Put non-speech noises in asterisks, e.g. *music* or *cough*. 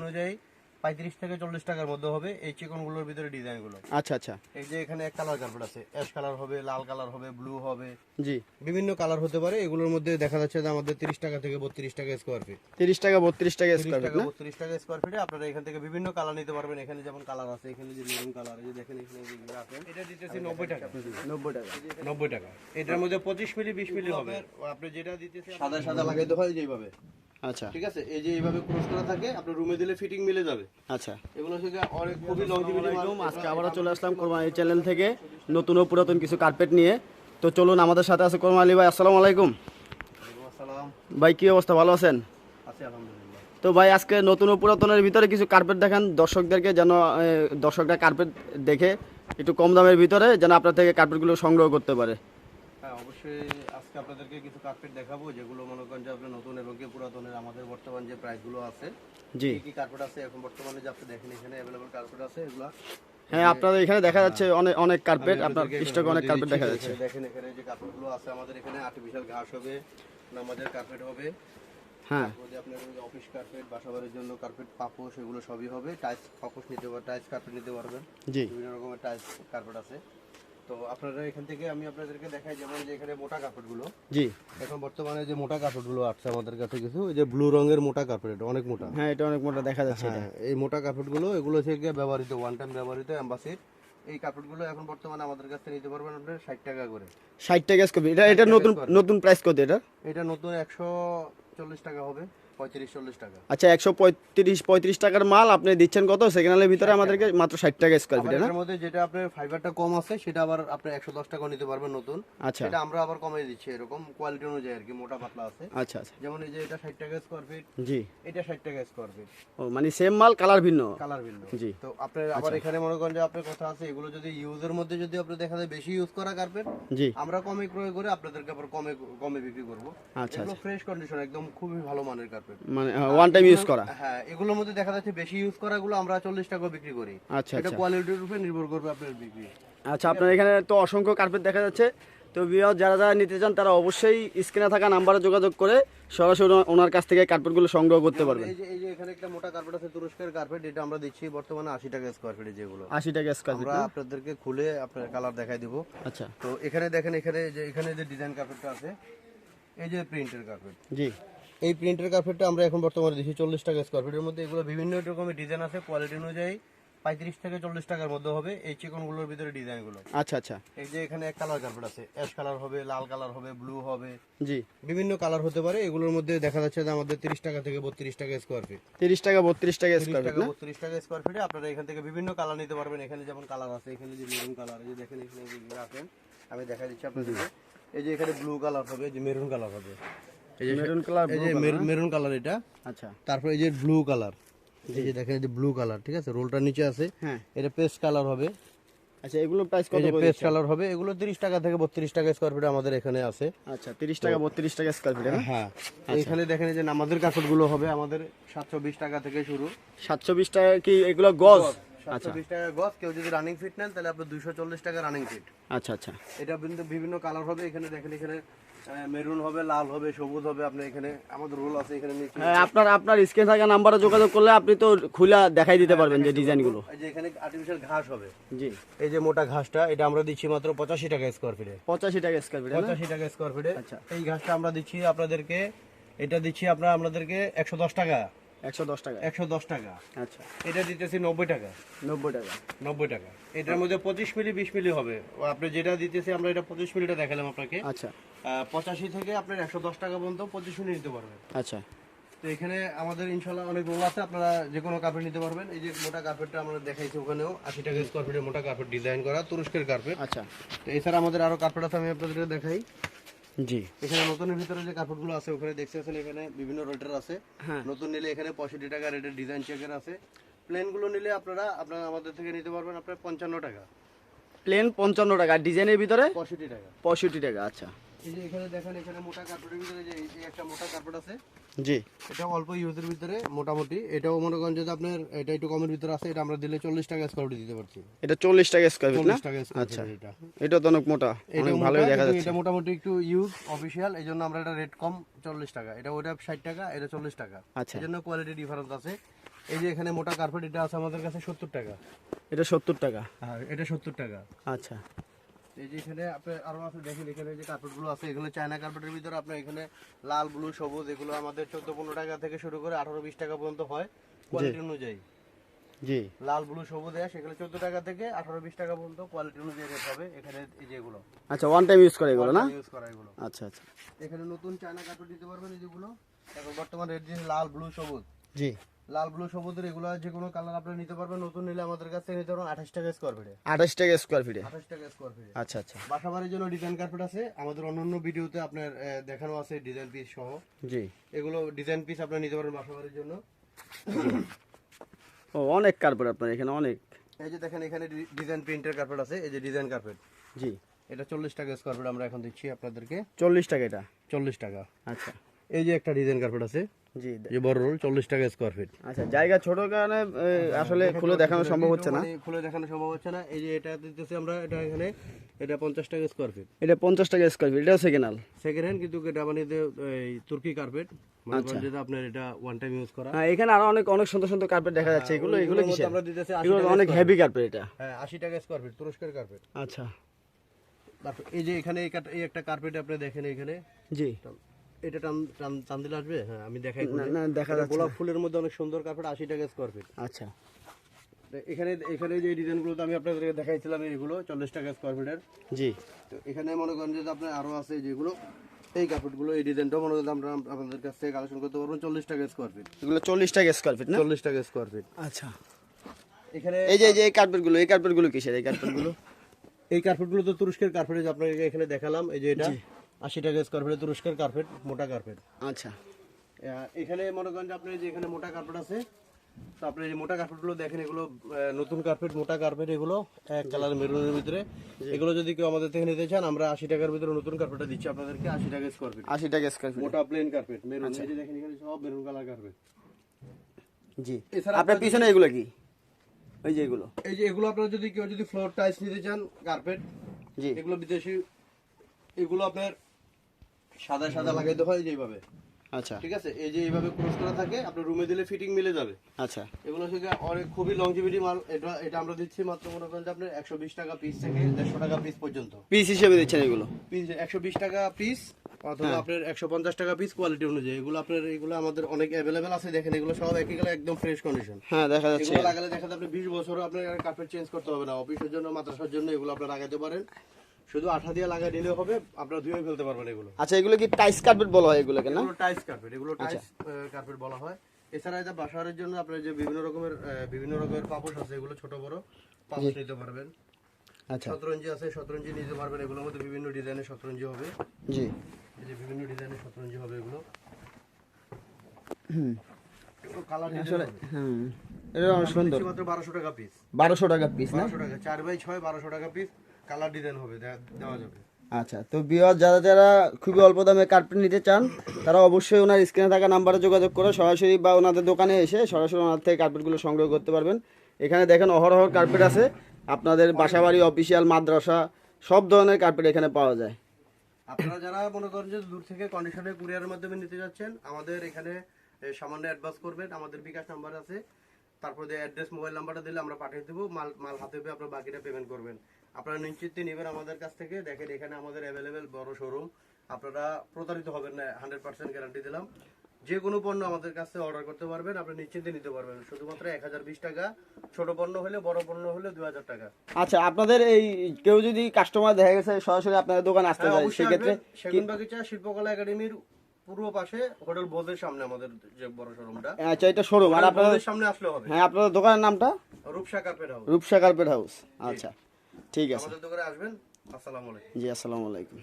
অনুযায়ী পঁয়ত্রিশ থেকে চল্লিশ টাকার মধ্যে হবে এই চিকনগুলোর ভিতরে ডিজাইনগুলো। আচ্ছা আচ্ছা। এই যে এখানে এক কালার কার্পেট আছে অ্যাশ কালার হবে লাল কালার হবে ব্লু হবে। জি। বিভিন্ন কালার হতে পারে এগুলোর মধ্যে দেখা যাচ্ছে যে আমাদের তিরিশ টাকা থেকে বত্রিশ টাকা স্কোয়ার ফিট তিরিশ টাকা বত্রিশ টাকা স্কোয়ার টাকা না? বত্রিশ টাকা স্কোয়ার ফিটে আপনারা এখান থেকে বিভিন্ন কালার নিতে পারবেন। এখানে যেমন কালার আছে এখানে যে মেরুন কালার এই যে দেখেন এখানে এটা দিতেছি নব্বই টাকা। নব্বই টাকা। নব্বই টাকা। এটার মধ্যে পঁচিশ মিলি বিশ মিলি হবে। আপনি যেটা দিতেছে সাদা সাদা লাগাইতে হয় যেভাবে আচ্ছা। ঠিক আছে? এই যে এইভাবে ক্রস করা থাকে আপনার রুমে দিলে ফিটিং মিলে যাবে। আচ্ছা। এগুলো থেকে অনেক খুবই লংজিভিটি আসসালামাইকুম আজকে আবারও চলে আসলাম কোরবানি চ্যানেল থেকে নতুন ও পুরাতন কিছু কার্পেট নিয়ে। তো চলুন আমাদের সাথে আছে কোরবানি আলী ভাই আসসালামু আলাইকুম। ভাই কি অবস্থা? ভালো আছেন? তো ভাই আজকে নতুন ও পুরাতনের ভিতরে কিছু কার্পেট দেখান দর্শকদেরকে যেন দর্শকরা কার্পেট দেখে একটু কম দামের ভিতরে যেন আপনার থেকে কার্পেটগুলো সংগ্রহ করতে পারে। হ্যাঁ অবশ্যই আজকে আপনাদেরকে কিছু কার্পেট দেখাবো যেগুলো মনে করেন যে আপনি নতুন এবং কি পুরাতনের আমাদের বর্তমান যে প্রাইসগুলো আছে। জি। কি কার্পেট আছে? এখন বর্তমানে যে আপনি দেখেন এখানে অ্যাভেলেবল কার্পেট আছে এগুলো হ্যাঁ আপনাদের এখানে দেখা যাচ্ছে অনেক অনেক কার্পেট আপনার স্টকে অনেক কার্পেট দেখা যাচ্ছে। দেখেন এখানে যে কার্পেটগুলো আছে আমাদের এখানে আর্টিফিশিয়াল ঘাস হবে আমাদের কার্পেট হবে। হ্যাঁ। যদি আপনার অফিস কার্পেট বাসাবাড়ির জন্য কার্পেট পাপো সেগুলো সবই হবে। টাইলস পাপোস নিতে পারবেন টাইলস কার্পেট নিতে পারবেন। জি। বিভিন্ন রকমের টাইলস কার্পেট আছে। তো আপনারা এখান থেকে আমি আপনাদেরকে দেখাই যেমন যে এখানে মোটা কার্পেটগুলো জি। এখন বর্তমানে যে মোটা কার্পেটগুলো আসছে আমাদের কাছে কিছু এই যে ব্লু রঙের মোটা কার্পেট এটা অনেক মোটা। হ্যাঁ এটা অনেক মোটা দেখা যাচ্ছে হ্যাঁ এই মোটা কার্পেটগুলো এগুলো থেকে ব্যবহৃত ওয়ান টাইম ব্যবহৃত অ্যাম্বাসিড এই কার্পেটগুলো এখন বর্তমানে আমাদের কাছে নিতে পারবেন আপনার ষাট টাকা করে। ষাট টাকা এটা এটা নতুন নতুন প্রাইস কত এটা? এটা নতুন একশো চল্লিশ টাকা হবে। আচ্ছা একশো পঁয়ত্রিশ পঁয়ত্রিশ টাকার মাল আপনি দিচ্ছেন কত? ভিতরে আমাদেরকে মাত্র ষাট টাকা স্কোয়ার আবার ফিট না? মধ্যে যেটা আপনার ফাইবারটা কম আছে সেটা আবার আপনি একশো দশ টাকা নিতে পারবেন নতুন। আচ্ছা। সেটা আমরা আবার কমিয়ে দিচ্ছি এরকম কোয়ালিটি অনুযায়ী আর কি মোটা পাতলা আছে। আচ্ছা আচ্ছা। যেমন এই যে এটা ষাট টাকা স্কোয়ার ফিট জি। এটা ষাট টাকা স্কোয়ার ফিট ও মানে সেম মাল কালার ভিন্ন? কালার ভিন্ন। জি। তো আপনার আবার এখানে মনে করেন যে আপনার কথা আছে এগুলো যদি ইউজের মধ্যে যদি আপনি দেখা যায় বেশি ইউজ করা কার্পেট জি। আমরা কমে ক্রয় করে আপনাদেরকে আবার কমে কমে বিক্রি করব। আচ্ছা ফ্রেশ কন্ডিশন একদম খুবই ভালো মানের কার্পেট মানে ওয়ান টাইম ইউজ করা। হ্যাঁ এগুলোর মধ্যে দেখা যাচ্ছে বেশি ইউজ করা গুলো আমরা চল্লিশ টাকা বিক্রি করি। আচ্ছা এটা আচ্ছা। কোয়ালিটির উপরে নির্ভর করবে আপনার বিক্রি। আচ্ছা আপনার এখানে তো অসংখ্য কার্পেট দেখা যাচ্ছে। তো বিয়ার যারা যারা নিতে চান তারা অবশ্যই স্ক্রিনে থাকা নাম্বারে যোগাযোগ করে সরাসরি ওনার কাছ থেকে কার্পেটগুলো সংগ্রহ করতে পারবেন। এই যে এই যে এখানে একটা মোটা কার্পেট আছে তুরস্কের কার্পেট এটা আমরা দিচ্ছি বর্তমানে আশি টাকা স্কোয়ার ফিটে যেগুলো। আশি টাকা স্কোয়ার ফিট আমরা আপনাদেরকে খুলে আপনার কালার দেখাই দিব। আচ্ছা। তো এখানে দেখেন এখানে যে এখানে যে ডিজাইন কার্পেটটা আছে এই যে প্রিন্টের কার্পেট জি। এই প্রিন্টের কার্পেটটা আমরা এখন বর্তমানে দিচ্ছি চল্লিশ টাকা স্কোয়ার ফিটের মধ্যে। এগুলো বিভিন্ন রকমের ডিজাইন আছে কোয়ালিটি অনুযায়ী পঁয়ত্রিশ থেকে চল্লিশ টাকার মধ্যে হবে এই চিকনগুলোর ভিতরে ডিজাইনগুলো আচ্ছা আচ্ছা। এই যে এখানে এক কালার কার্পেট আছে অ্যাশ কালার হবে লাল কালার হবে ব্লু হবে। জি। বিভিন্ন কালার হতে পারে এগুলোর মধ্যে দেখা যাচ্ছে যে আমাদের তিরিশ টাকা থেকে বত্রিশ টাকা স্কোয়ার ফিট তিরিশ টাকা বত্রিশ টাকা স্কোয়ার ফিট বত্রিশ টাকা স্কোয়ার ফিটে আপনারা এখান থেকে বিভিন্ন কালার নিতে পারবেন। এখানে যেমন কালার আছে এখানে যে মেরুন কালার এই যে দেখেন এখানে রাখেন আমি দেখা দিচ্ছি আপনাদের এই যে এখানে ব্লু কালার হবে যে মেরুন কালার হবে। এই যে মেরুন কালার এই যে মেরুন কালার এটা। আচ্ছা। তারপর এই যে ব্লু কালার এই যে দেখেন এই যে ব্লু কালার ঠিক আছে? রোলটা নিচে আছে। হ্যাঁ। এটা পেস্ট কালার হবে। আচ্ছা এগুলো প্রাইস কত করে পেস্ট কালার হবে। এগুলো তিরিশ টাকা থেকে বত্রিশ টাকা স্কোয়ার ফিট আমাদের এখানে আছে। আচ্ছা টাকা বত্রিশ টাকা স্কোয়ার ফিট হ্যাঁ? এখানে দেখেন যে কাপড়গুলো হবে আমাদের সাতশো বিশ টাকা থেকে শুরু। সাতশো বিশ টাকা কি এগুলো গজ? টাকা কেউ যদি রানিং ফিট নেন তাহলে আপনার দুইশো চল্লিশ টাকা রানিং ফিট আচ্ছা আচ্ছা। এটা বিভিন্ন কালার হবে। এখানে দেখেন এখানে মেরুন হবে লাল হবে সবুজ হবে আপনি এখানে আমাদের রোল আছে এখানে নিচে হ্যাঁ, আপনার আপনার স্ক্রিন থাকা নাম্বারে যোগাযোগ করলে আপনি তো খুলা দেখাই দিতে পারবেন যে ডিজাইনগুলো এই যে এখানে আর্টিফিশিয়াল ঘাস হবে। জি। এই যে মোটা ঘাসটা এটা আমরা দিচ্ছি মাত্র পঁচাশি টাকা স্কোয়ার ফিটে পঁচাশি টাকা স্কোয়ার ফিট পঁচাশি টাকা স্কোয়ার ফিটে আচ্ছা। এই ঘাসটা আমরা দিচ্ছি আপনাদেরকে এটা দিচ্ছি আপনারা আমাদেরকে একশো দশ টাকা। একশো দশ টাকা। একশো দশ টাকা। আচ্ছা। এটা দিতেছি নব্বই টাকা। নব্বই টাকা। নব্বই টাকা। এটার মধ্যে পঁচিশ মিলি বিশ মিলি হবে। আপনি যেটা দিতেছি আমরা এটা পঁচিশ মিলিটা দেখালাম আপনাকে। আচ্ছা। আহ, পঁচাশি থেকে আপনার একশো দশ টাকা পর্যন্ত পঁচিশ মিলি নিতে পারবেন। আচ্ছা। তো এখানে আমাদের ইনশাল্লাহ অনেক রোল আছে আপনারা যে কোনো কার্পেট নিতে পারবেন। এই যে মোটা কার্পেটটা আমরা দেখাইছি ওখানেও আশি টাকা স্কোয়ার ফিটের মোটা কার্পেট ডিজাইন করা তুরস্কের কার্পেট আচ্ছা। তো এছাড়া আমাদের আরও কার্পেট আছে আমি আপনাদেরকে দেখাই। জি। এখানে নতুনের ভিতরে যে কার্পেটগুলো আছে ওখানে দেখতে পাচ্ছেন এখানে বিভিন্ন রেটের আছে। হ্যাঁ। নতুন নিলে এখানে পঁয়ষট্টি টাকা রেটের ডিজাইন চেকের আছে। প্লেনগুলো নিলে আপনারা আপনারা আমাদের থেকে নিতে পারবেন আপনার পঞ্চান্ন টাকা। প্লেন পঞ্চান্ন টাকা। ডিজাইনের ভিতরে? পঁয়ষট্টি টাকা। পঁয়ষট্টি টাকা আচ্ছা। এই যে এখানে দেখেন এখানে মোটা কার্পেটের ভিতরে যে এই যে একটা মোটা কার্পেট আছে জি। এটা অল্প ইউজের ভিতরে মোটামুটি। এটাও মনে করেন আপনার এটা একটু কমের ভিতরে আছে এটা আমরা দিলে চল্লিশ টাকা স্কোয়ার ফিট দিতে পারছি। এটা চল্লিশ টাকা স্কোয়ার ফিট না? আচ্ছা। এটা। এটা তো অনেক মোটা অনেক ভালোই দেখা যাচ্ছে। এটা মোটামুটি একটু ইউজ অফিসিয়াল এই জন্য আমরা এটা রেট কম চল্লিশ টাকা। এটা ওটা ষাট টাকা এটা চল্লিশ টাকা। আচ্ছা। এই জন্য কোয়ালিটি ডিফারেন্স আছে। এই যে এখানে মোটা কার্পেট এটা আছে আমাদের কাছে সত্তর টাকা। এটা সত্তর টাকা। আর এটা সত্তর টাকা। আচ্ছা। এই যে এখানে আপনি আরও আছে দেখেন এখানে যে কার্পেটগুলো আছে এগুলো চায়না কার্পেটের ভিতরে আপনার এখানে লাল ব্লু সবুজ এগুলো আমাদের চোদ্দ পনেরো টাকা থেকে শুরু করে আঠারো বিশ টাকা পর্যন্ত হয় কোয়ালিটি অনুযায়ী। জি। লাল ব্লু সবুজ অ্যাশ এগুলো চোদ্দ টাকা থেকে আঠারো বিশ টাকা পর্যন্ত কোয়ালিটি অনুযায়ী রেট হবে এখানে এই যে এগুলো। আচ্ছা ওয়ান টাইম ইউজ করে এগুলো না? ইউজ করা এগুলো। আচ্ছা আচ্ছা। এখানে নতুন চায়না কার্পেট দিতে পারবেন এই যেগুলো এখন বর্তমান রেট দিচ্ছে লাল ব্লু সবুজ। জি। লাল ব্লু সবুজের এগুলো যে কোনো কালার আপনি নিতে পারবেন। নতুন নিলে আমাদের কাছ নিতে পারবেন আঠাশ টাকা স্কোয়ার ফিটে আঠাশ টাকা স্কোয়ার ফিটে আঠাশ টাকা স্কোয়ার ফিটে আচ্ছা আচ্ছা। বাসা বাড়ির জন্য ডিজাইন কার্পেট আছে। আমাদের অন্যান্য ভিডিওতে আপনার দেখানো আছে ডিজাইন পিস সহ। জি। এগুলো ডিজাইন পিস আপনার নিতে পারবেন বাসা বাড়ির জন্য। ও অনেক কার্পেট আপনার এখানে অনেক। এই যে দেখেন এখানে ডিজাইন প্রিন্টের কার্পেট আছে। এই যে ডিজাইন কার্পেট জি। এটা চল্লিশ টাকা স্কোয়ার ফিট আমরা এখন দিচ্ছি আপনাদেরকে। চল্লিশ টাকা এটা? চল্লিশ টাকা। আচ্ছা। এই যে একটা ডিজাইন কার্পেট আছে। জি যে বড় রোল চল্লিশ টাকা স্কোয়ার ফিট আচ্ছা জায়গা ছোট কারণে আসলে খুলে দেখানো সম্ভব হচ্ছে না। খুলে দেখানো সম্ভব হচ্ছে না। এই যে এটা দিতেছি আমরা এটা এখানে এটা পঞ্চাশ টাকা স্কোয়ার ফিট এটা পঞ্চাশ টাকা স্কোয়ার ফিট এটাও সেকেন্ড হাল সেকেন্ড হ্যান্ড কিন্তু এটা মানে এই তুর্কি কার্পেট। করেন যে আপনার এটা ওয়ান টাইম ইউজ করা। হ্যাঁ এখানে আরও অনেক অনেক সুন্দর সুন্দর কার্পেট দেখা যাচ্ছে। এগুলো এগুলো কিসের? আমরা দিতেছি 80 এগুলো টাকা অনেক হেভি কার্পেট এটা। হ্যাঁ আশি টাকা স্কোয়ার ফিট তুরস্কের কার্পেট আচ্ছা। তারপর এই যে এখানে এই একটা কার্পেট আপনি দেখেন এখানে। জি। এটা টান টান টান দিলে আসবে? হ্যাঁ আমি দেখাই না না দেখা যাচ্ছে গোলাপ ফুলের মধ্যে অনেক সুন্দর কার্পেট আশি টাকা স্কোয়ার ফিট আচ্ছা। এখানে এখানে যে ডিজাইনগুলো তো আমি আপনাদেরকে দেখাইছিলাম এইগুলো চল্লিশ টাকা স্কোয়ার ফিটের জি। তো এখানে মনে করেন যে আপনার আরও আছে যেগুলো এই কাপড়গুলো এই ডিজাইনটাও মনে করেন আমরা আপনাদের কাছ থেকে কালেকশন করতে পারবেন চল্লিশ টাকা স্কোয়ার ফিট এগুলো চল্লিশ টাকা স্কোয়ার ফিট না? চল্লিশ টাকা স্কোয়ার ফিট আচ্ছা। এখানে এই যে এই যে এই কার্পেটগুলো এই কার্পেটগুলো কিসের এই কার্পেটগুলো *laughs* এই কার্পেটগুলো তো তুরস্কের কার্পেট আপনাকে এখানে দেখালাম এই যে এটা। আশি টাকা স্কোয়ার ফিটে তুরস্কের কার্পেট মোটা কার্পেট। আচ্ছা। এখানে মনে করেন যে আপনার যে এখানে মোটা কার্পেট আছে তো আপনি এই মোটা কার্পেটগুলো দেখেন এগুলো নতুন কার্পেট মোটা কার্পেট এগুলো এক কালার মেরুনের ভিতরে। এগুলো যদি কেউ আমাদের থেকে নিতে চান আমরা আশি টাকার ভিতরে নতুন কার্পেটটা দিচ্ছি আপনাদেরকে আশি টাকা স্কোয়ার ফিট আশি টাকা স্কোয়ার ফিট মোটা প্লেন কার্পেট মেরুন। এই যে দেখেন এখানে সব মেরুন কালার কার্পেট। জি। এছাড়া আপনার পিছনে এগুলো কি? এই যে এগুলো। এই যে এগুলো আপনারা যদি কেউ যদি ফ্লোর টাইলস নিতে চান কার্পেট জি। এগুলো বিদেশি এগুলো আপনার সাদা সাদা লাগাইতে হয় যেভাবে আচ্ছা। ঠিক আছে? এই যে এইভাবে ক্রস করা থাকে আপনার রুমে দিলে ফিটিং মিলে যাবে। আচ্ছা। এগুলো থেকে অনেক খুবই লংজিভিটি মাল। এটা এটা আমরা দিচ্ছি মাত্র মনে করেন যে আপনার একশো বিশ টাকা পিস থেকে দেড়শো টাকা পিস পর্যন্ত। পিস হিসেবে দিচ্ছেন এগুলো? পিস একশো বিশ টাকা পিস অথবা আপনার একশো পঞ্চাশ টাকা পিস কোয়ালিটি অনুযায়ী। এগুলো আপনার এগুলো আমাদের অনেক অ্যাভেলেবেল আছে দেখেন এগুলো সব একই গেলে একদম ফ্রেশ কন্ডিশন হ্যাঁ দেখা যাচ্ছে। এগুলো লাগালে দেখা যাবে আপনি বিশ বছর আপনার কার্পেট চেঞ্জ করতে হবে না। অফিসের জন্য মাদ্রাসার জন্য এগুলো আপনার লাগাতে পারেন। শুধু আঠা দিয়ে লাগাই নিলে হবে আপনারা ধুয়ে ফেলতে পারবেন এগুলো। আচ্ছা এগুলো কি টাইস কার্পেট বলা হয় এগুলোকে না? এগুলো টাইস কার্পেট এগুলো টাইস কার্পেট বলা হয়। এছাড়া এটা বাসারের জন্য আপনার যে বিভিন্ন রকমের বিভিন্ন রকমের পাপোশ আছে এগুলো ছোট বড় পাপোশ নিতে পারবেন। আচ্ছা। শতরঞ্জি আছে শতরঞ্জি নিতে পারবেন এগুলোর মধ্যে বিভিন্ন ডিজাইনের শতরঞ্জি হবে। জি। এই যে বিভিন্ন ডিজাইনের শতরঞ্জি হবে এগুলো। হুম। কালার আসলে হুম। এটা অনেক সুন্দর। মাত্র বারোশো টাকা পিস বারোশো টাকা পিস না? বারোশো টাকা চার বাই ছয় বারোশো টাকা পিস কালার ডিজাইন হবে দেওয়া যাবে। আচ্ছা তো বিয়ার যারা যারা খুবই অল্প দামে কার্পেট নিতে চান তারা অবশ্যই ওনার স্ক্রিনে থাকা নাম্বারে যোগাযোগ করে সরাসরি বা ওনাদের দোকানে এসে সরাসরি ওনার থেকে কার্পেটগুলো সংগ্রহ করতে পারবেন। এখানে দেখেন অহরহ কার্পেট আছে। আপনাদের বাসাবাড়ি অফিসিয়াল মাদ্রাসা সব ধরনের কার্পেট এখানে পাওয়া যায়। আপনারা যারা মনে করেন যে দূর থেকে কন্ডিশনে কুরিয়ারের মাধ্যমে নিতে যাচ্ছেন আমাদের এখানে সামান্য অ্যাডভান্স করবেন। আমাদের বিকাশ নাম্বার আছে। তারপর অ্যাড্রেস মোবাইল নাম্বারটা দিলে আমরা পাঠিয়ে দেবো। মাল মাল হাতে পেয়ে আপনার বাকিটা পেমেন্ট করবেন। আপনারা নিশ্চিন্তে নেবেন আমাদের কাছ থেকে। দেখেন এখানে আমাদের অ্যাভেলেবেল বড় শোরুম আপনারা প্রতারিত হবেন না হান্ড্রেড পার্সেন্ট গ্যারান্টি দিলাম। যে কোনো পণ্য আমাদের কাছে অর্ডার করতে পারবেন আপনি নিশ্চিন্তে নিতে পারবেন। শুধুমাত্র এক হাজার বিশ টাকা। ছোট পণ্য হলে বড় পণ্য হলে দু হাজার টাকা। আচ্ছা আপনাদের এই কেউ যদি কাস্টমার দেখা গেছে সরাসরি আপনাদের দোকান আসতে হ্যাঁ, চায় অবশ্যই সেক্ষেত্রে আসবেন। সেগুন বাগিচা শিল্পকলা একাডেমির পূর্ব পাশে হোটেল বোধের সামনে আমাদের যে বড় শোরুমটা আচ্ছা এটা শোরুম আর আপনাদের সামনে আসলে হবে। হ্যাঁ আপনাদের দোকানের নামটা? Rupsha carpet house Rupsha carpet house আচ্ছা। ঠিক আছে। আমাদের দোকানে আসবেন। আসসালামু আলাইকুম। জি আসসালামু আলাইকুম।